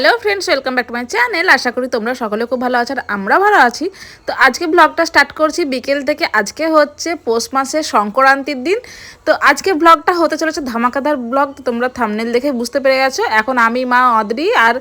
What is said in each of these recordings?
Hello friends welcome back to my channel. আশা করি তোমরা সকলে খুব ভালো আছো আর আমরা ভালো আছি। তো আজকে ব্লগটা স্টার্ট করছি বিকেল থেকে। আজকে হচ্ছে পৌষ মাসের সংক্রান্তির দিন। তো আজকে ব্লগটা হতে চলেছে ধামাকাদার ব্লগ। তোমরা থামনেল দেখে বুঝতে পেরে গেছো। এখন আমি মা অদ্রি আর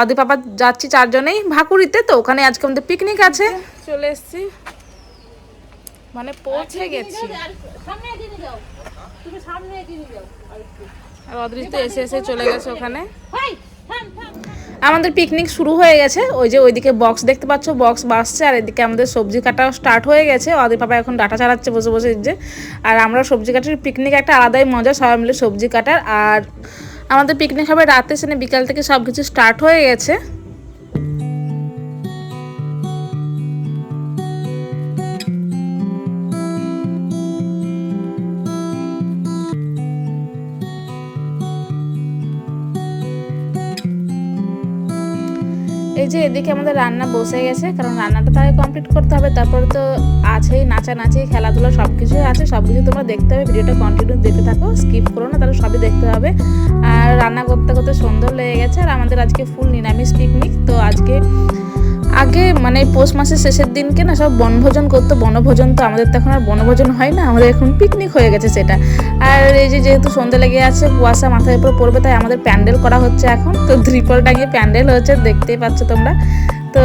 অদি পাপা যাচ্ছি চারজনেই ভাকুরিতে তো ওখানে আজকে আমাদের পিকনিক আছে। চলে এসেছি। মানে পৌঁছে গেছি। আর অদ্রি তো এসে এসে চলে গেছে ওখানে। আমাদের পিকনিক শুরু হয়ে গেছে। ওই যে ওইদিকে বক্স দেখতে পাচ্ছ বক্স বাসছে আর এদিকে আমাদের সবজি কাটাও স্টার্ট হয়ে গেছে। ওদের পাপা এখন ডাটা চালাচ্ছে বসে বসে যে। আর আমরা সবজি কাটার পিকনিক একটা আলাদাই মজা, সবাই মিলে সবজি কাটার। আর আমাদের পিকনিক হবে রাতে, সেনে বিকাল থেকে সব কিছু স্টার্ট হয়ে গেছে। এদিকে আমাদের রান্না বসে গেছে, কারণ রান্নাটা তাহলে কমপ্লিট করতে হবে। তারপরে তো আছেই, নাচানাচি, খেলাধুলো সব কিছুই আছে সব কিছু তোমরা দেখতে হবে, ভিডিওটা কন্টিনিউ দেখতে থাকো স্কিপ করো না, তাহলে সবই দেখতে হবে। আর রান্না করতে করতে সুন্দর লেগে গেছে, আর আমাদের আজকে ফুল নিরামিষ পিকনিক তো আজকে আগে মানে পৌষ মাসের শেষের দিনকে না সব বনভোজন করতো, বনভোজন তো আমাদের তো এখন আর বনভোজন হয় না, আমাদের এখন পিকনিক হয়ে গেছে সেটা। আর এই যে যেহেতু সন্ধে লেগে আছে, কুয়াশা মাথার উপর পড়বে, তাই আমাদের প্যান্ডেল করা হচ্ছে এখন। তো ত্রিপল টাঙিয়ে প্যান্ডেল হচ্ছে, দেখতেই পাচ্ছ তোমরা। তো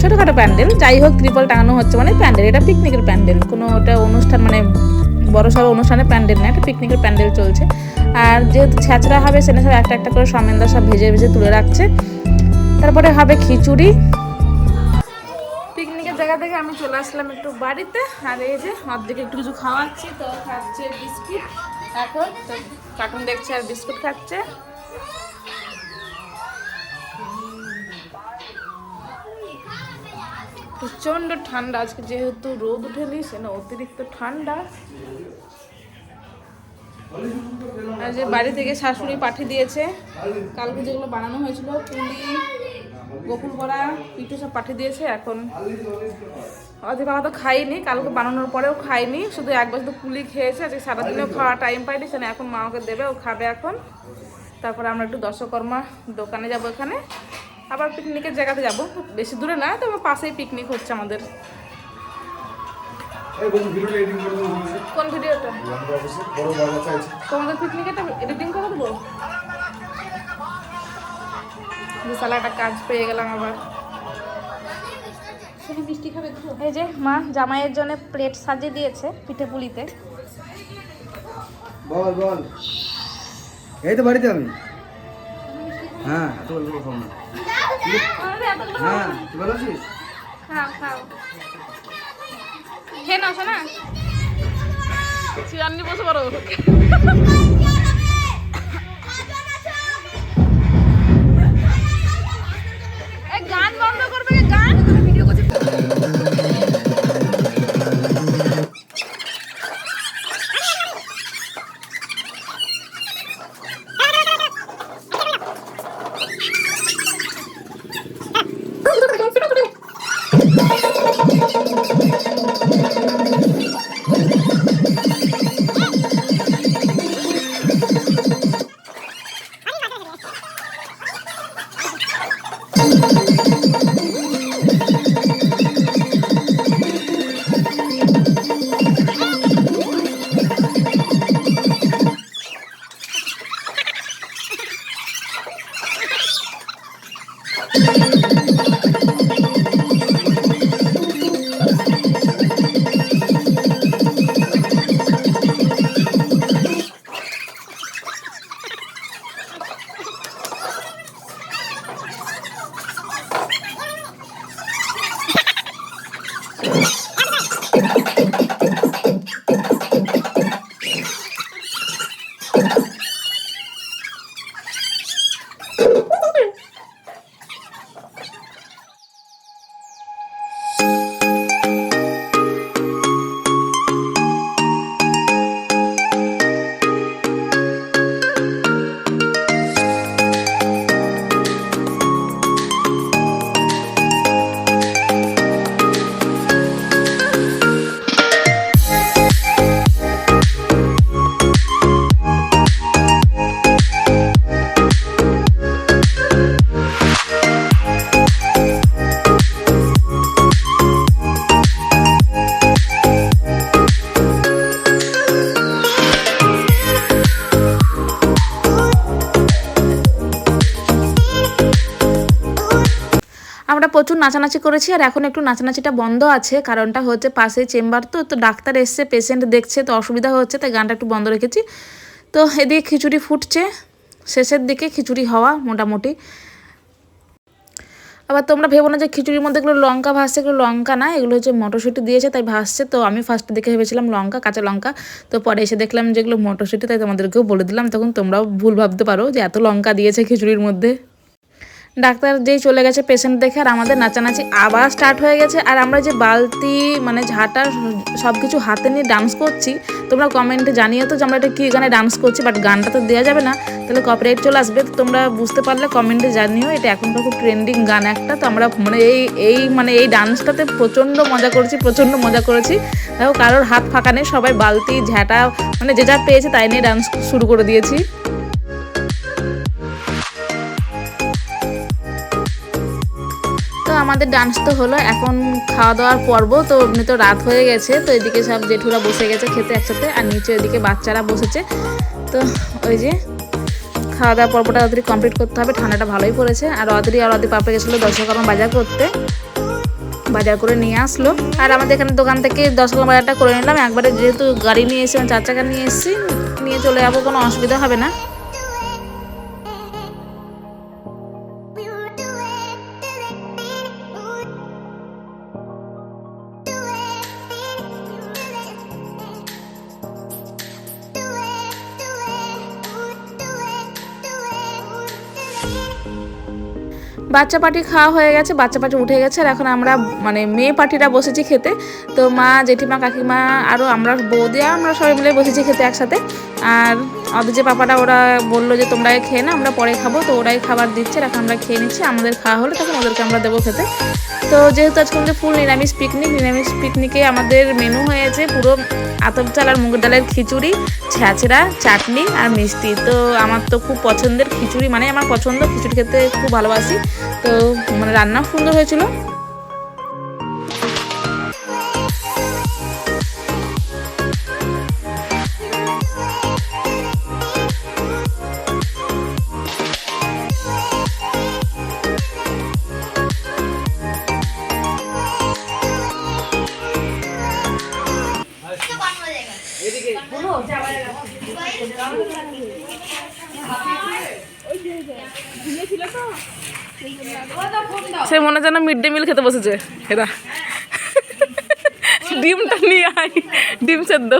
ছোটোখাটো প্যান্ডেল, যাই হোক ত্রিপল টাঙানো হচ্ছে মানে প্যান্ডেল, এটা পিকনিকের প্যান্ডেল। কোনো ওটা অনুষ্ঠান মানে বড় সড়ো অনুষ্ঠানে প্যান্ডেল না একটা পিকনিকের প্যান্ডেল চলছে। আর যেহেতু ছ্যাঁচড়া হবে সেটা সব একটা একটা করে সমেন্দা সব ভেজে ভেজে তুলে রাখছে। তারপরে হবে খিচুড়ি জায়গা থেকে আমি চলে আসলাম একটু বাড়িতে। আর এই যে অর্ধেক একটু কিছু খাওয়াচ্ছি, তো খাচ্ছে বিস্কিট। এখন তো কার্টুন দেখছে আর বিস্কুট খাচ্ছে। প্রচণ্ড ঠান্ডা, আজকে যেহেতু রোদ উঠেনি সেটা অতিরিক্ত ঠান্ডা। আর যে বাড়ি থেকে শাশুড়ি পাঠিয়ে দিয়েছে, কালকে যেগুলো বানানো হয়েছিল, পুলি গোকুল বড়া পিঠে সব পাঠিয়ে দিয়েছে এখন অধীর বাবা তো খাইনি কালকে বানানোর পরেও খাইনি শুধু একবার শুধু পুলি খেয়েছে আজকে সারাদিনেও খাওয়া টাইম পাইনি সেখানে এখন মা ওকে দেবে ও খাবে এখন। তারপরে আমরা একটু দশকর্মা দোকানে যাব এখানে। আবার পিকনিকের জায়গাতে যাব বেশি দূরে না তবে পাশেই পিকনিক হচ্ছে আমাদের। কোন ভিডিওটা? তোমাদের পিকনিক এডিটিং করে দেবো? বিশাল একটা কাজ পেয়ে গেলাম আবার। এই যে মা জামাইয়ের জন্য প্লেট সাজিয়ে দিয়েছে পিঠে পুলিতে। বল বল। এই তো বাড়িতে আমি। হ্যাঁ এত বলব খাও না। হ্যাঁ তুই ভালো আছিস? খাও খাও। খেয়ে নাও শোনা চিরান্নি বসে পারো বন্ধ আমরা প্রচুর নাচানাচি করেছি আর এখন একটু নাচানাচিটা বন্ধ আছে। কারণটা হচ্ছে পাশে চেম্বার তো তো ডাক্তার এসছে পেশেন্ট দেখছে, তো অসুবিধা হচ্ছে, তাই গানটা একটু বন্ধ রেখেছি। তো এদিকে খিচুড়ি ফুটছে, শেষের দিকে খিচুড়ি হওয়া মোটামুটি। আবার তোমরা ভেবো না যে খিচুড়ির মধ্যে এগুলো লঙ্কা ভাসছে এগুলো লঙ্কা না, এগুলো হচ্ছে মটরশুঁটি দিয়েছে, তাই ভাসছে তো আমি ফার্স্ট দেখে ভেবেছিলাম লঙ্কা, কাঁচা লঙ্কা। তো পরে এসে দেখলাম যে এগুলো মটরশুঁটি, তাই তোমাদেরকেও বলে দিলাম। তখন তোমরাও ভুল ভাবতে পারো যে এত লঙ্কা দিয়েছে খিচুড়ির মধ্যে। ডাক্তার যেই চলে গেছে পেশেন্ট দেখে আর আমাদের নাচানাচি আবার স্টার্ট হয়ে গেছে। আর আমরা যে বালতি মানে ঝাঁটা সব কিছু হাতে নিয়ে ডান্স করছি, তোমরা কমেন্টে জানিও তো যে আমরা এটা কী গানে ডান্স করছি বাট গানটা তো দেওয়া যাবে না। তাহলে কপিরাইট চলে আসবে। তোমরা বুঝতে পারলে কমেন্টে জানিও, এটা এখনকার খুব ট্রেন্ডিং গান একটা। তো আমরা মানে এই এই মানে এই ডান্সটাতে প্রচণ্ড মজা করেছি, প্রচণ্ড মজা করেছি। দেখো, কারোর হাত ফাঁকা নেই, সবাই বালতি, ঝাঁটা মানে যে যা পেয়েছে তাই নিয়ে ডান্স শুরু করে দিয়েছি। আমাদের ডান্স তো হলো, এখন খাওয়া দাওয়ার পর্ব, তো এমনি তো রাত হয়ে গেছে, তো এদিকে সব জেঠুরা বসে গেছে খেতে একসাথে, আর নিচে এদিকে বাচ্চারা বসেছে। তো ওই যে খাওয়া দাওয়া পর্বটা তাড়াতাড়ি কমপ্লিট করতে হবে, ঠান্ডাটা ভালোই পড়েছে। আর অদরি আর অদি পাপড়ে গেছিল, দশকর্ম বাজার করতে। বাজার করে নিয়ে আসলো। আর আমাদের এখানে দোকান থেকে দশকর্ম বাজারটা করে নিলাম। একবারে যেহেতু গাড়ি নিয়ে এসে চার চাকা নিয়ে এসেছি, নিয়ে চলে যাব, কোনো অসুবিধা হবে না। বাচ্চা পার্টি খাওয়া হয়ে গেছে, বাচ্চা পার্টি উঠে গেছে, আর এখন আমরা মানে মেয়ে পার্টিরা বসেছি খেতে। তো মা, জেঠিমা, কাকিমা আরও আমরা, বৌদি আমরা সবাই মিলে বসেছি খেতে একসাথে। আর ওদের যে পাপাটা, ওরা বলল যে, তোমরা খেয়ে না আমরা পরে খাব। তো ওরাই খাবার দিচ্ছে এখন আমরা খেয়ে নিচ্ছি, আমাদের খাওয়া হলে, তখন ওদেরকে আমরা দেবো খেতে। তো যেহেতু আজকে আমাদের ফুল নিরামিষ পিকনিক নিরামিষ পিকনিকে আমাদের মেনু হয়েছে পুরো আতপ চাল আর মুগের ডালের খিচুড়ি ছ্যাঁচড়া চাটনি আর মিষ্টি। তো আমার তো খুব পছন্দের খিচুড়ি মানে আমার পছন্দ, খিচুড়ি খেতে খুব ভালোবাসি। তো মানে রান্নাও সুন্দর হয়েছিল। সে মনে যেন মিড ডে মিল খেতে বসেছে। এরা। ডিমটা নিয়ে আয়। ডিম সেদ্ধ।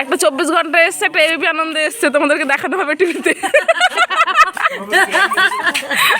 একটা চব্বিশ ঘণ্টা এসছে একটা এবিপি আনন্দে এসছে। তোমাদেরকে দেখানো হবে টিভিতে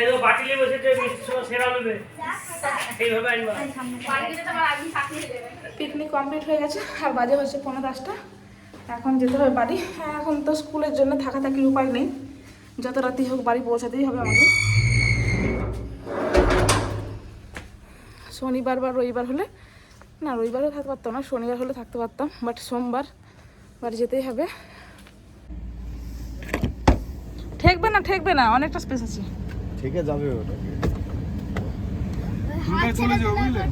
এগুলো বাটিলে বসেছে মিষ্টির সময় সেরা নেবে এইভাবে আনবা। পিকনিক কমপ্লিট হয়ে গেছে, আর বাজে হচ্ছে পনেরো দশটা। এখন যেতে হবে বাড়ি। হ্যাঁ এখন তো স্কুলের জন্য থাকা থাকি উপায় নেই। যত রাতি হোক বাড়ি পৌঁছাতেই হবে আমাকে শনিবার বা রবিবার হলে, না, রবিবারও থাকতে পারতাম না, শনিবার হলে থাকতে পারতাম বাট সোমবার বাড়ি যেতেই হবে। ঠেকবে না ঠেকবে না, অনেকটা স্পেস আছে। ঠিক আছে যাবে ওটাকে। চলে যাও বুঝলে?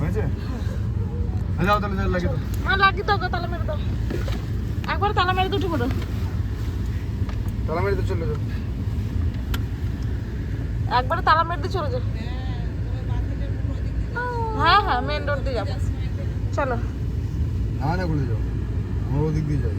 হয়েছে? যাও তাহলে যাও লাগে তো হ্যাঁ লাগিয়ে দাও গো, তালা মেরে দাও। একবার তালা মেরে দুটো পড়ো। তালা মেরে তো চলে যাও। একবারে তালা মেরে দিয়ে চলে যাও। হ্যাঁ হ্যাঁ মেন রোড দিয়ে যাব। চলো। না না করে যাও। আমার ওদিক দিয়ে যাই।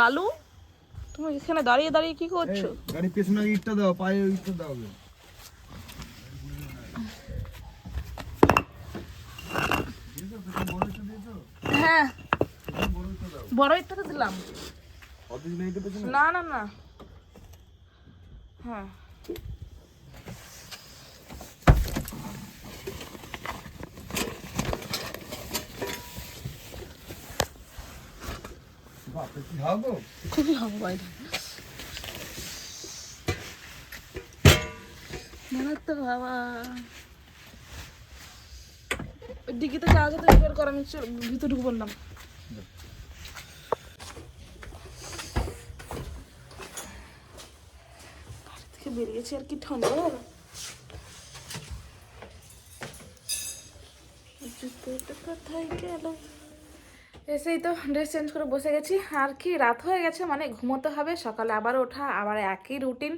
লালু তুমি এখানে দাঁড়িয়ে দাঁড়িয়ে কি করছ? গাড়ি পেছনে ইটটা দাও পায়ে ইটটা দাও হ্যাঁ। বড় ইটটা দিলাম। তো পেছনে? না না না। হ্যাঁ। খুবই হবে বাইরে তো বাবা। ডিগিতে যা আছে তো বের আমি ভিতরে ঢুকে বললাম। বেরিয়েছে আর কি ঠান্ডা জুতোটা কোথায় গেল। এসেই তো ড্রেস চেঞ্জ করে বসে গেছি। আর কি, রাত হয়ে গেছে মানে ঘুমোতে হবে। সকালে আবার ওঠা, আবার একই রুটিন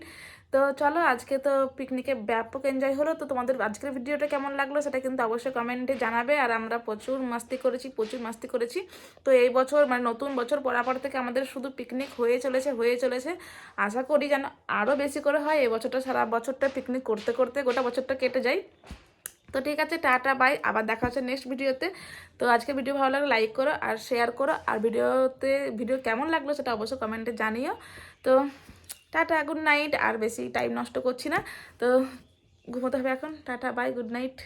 তো চলো, আজকে তো পিকনিকে ব্যাপক এনজয় হলো। তো তোমাদের আজকের ভিডিওটা কেমন লাগল সেটা কিন্তু অবশ্যই কমেন্টে জানাবে। আর আমরা প্রচুর মাস্তি করেছি, প্রচুর মাস্তি করেছি। তো এই বছর মানে নতুন বছর পরাপর থেকে আমাদের শুধু পিকনিক হয়ে চলেছে হয়ে চলেছে। আশা করি যেন আরও বেশি করে হয়। এই বছরটা সারা বছরটা পিকনিক করতে করতে গোটা বছরটা কেটে যায়। তো ঠিক আছে, টাটা, বাই। আবার দেখা হচ্ছে নেক্সট ভিডিওতে তো আজকে ভিডিও ভালো লাগলে লাইক করো আর শেয়ার করো। আর ভিডিওতে ভিডিও কেমন লাগল সেটা অবশ্যই কমেন্টে জানিও। তো টাটা গুড নাইট আর বেশি টাইম নষ্ট করছি না। তো ঘুমোতে হবে এখন। Tata bye good night